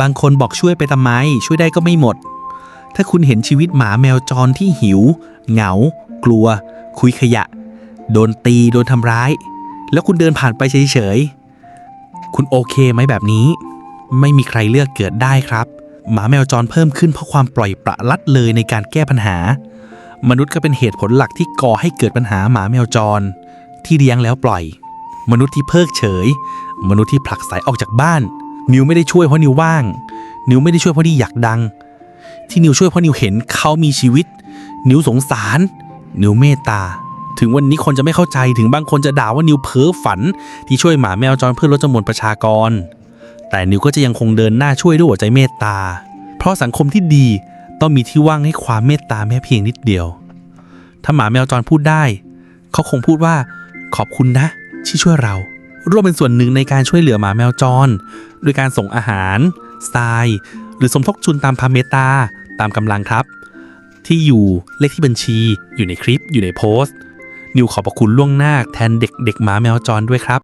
บางคนบอกช่วยไปทำไม ช่วยได้ก็ไม่หมด ถ้าคุณเห็นชีวิตหมาแมวจรที่หิว เหงา กลัว คุยขยะ โดนตี โดนทำร้าย แล้วคุณเดินผ่านไปเฉยๆ คุณโอเคไหมแบบนี้ ไม่มีใครเลือกเกิดได้ครับ หมาแมวจรเพิ่มขึ้นเพราะความปล่อยปละละเลยในการแก้ปัญหา มนุษย์ก็เป็นเหตุผลหลักที่ก่อให้เกิดปัญหาหมาแมวจร ที่เลี้ยงแล้วปล่อย มนุษย์ที่เพิกเฉย มนุษย์ที่ผลักสายออกจากบ้าน นิวไม่ได้ช่วยเพราะนิวว่าง นิวไม่ได้ช่วยเพราะนิวอยากดัง ที่นิวช่วยเพราะนิวเห็นเขามีชีวิต นิวสงสาร นิวเมตตา ถึงวันนี้คนจะไม่เข้าใจถึงบางคนจะด่าว่านิวเพ้อฝัน ที่ช่วยหมาแมวจรเพื่อลดจำนวนประชากร แต่นิวก็จะยังคงเดินหน้าช่วยด้วยหัวใจเมตตา เพราะสังคมที่ดีต้องมีที่ว่างให้ความเมตตาแม้เพียงนิดเดียว ถ้าหมาแมวจรพูดได้ เขาคงพูดว่าขอบคุณนะ ที่ช่วยเรา ร่วมเป็นส่วนหนึ่งในการช่วยเหลือหมาแมวจร โดยการส่งอาหารทราย หรือสมทบทุนตามพาเมตาตามกำลังครับ ที่อยู่เลขที่บัญชี อยู่ในคลิปอยู่ในโพสต์ นิวขอบพระคุณล่วงหน้าแทนเด็กเด็กหมาแมวจรด้วยครับ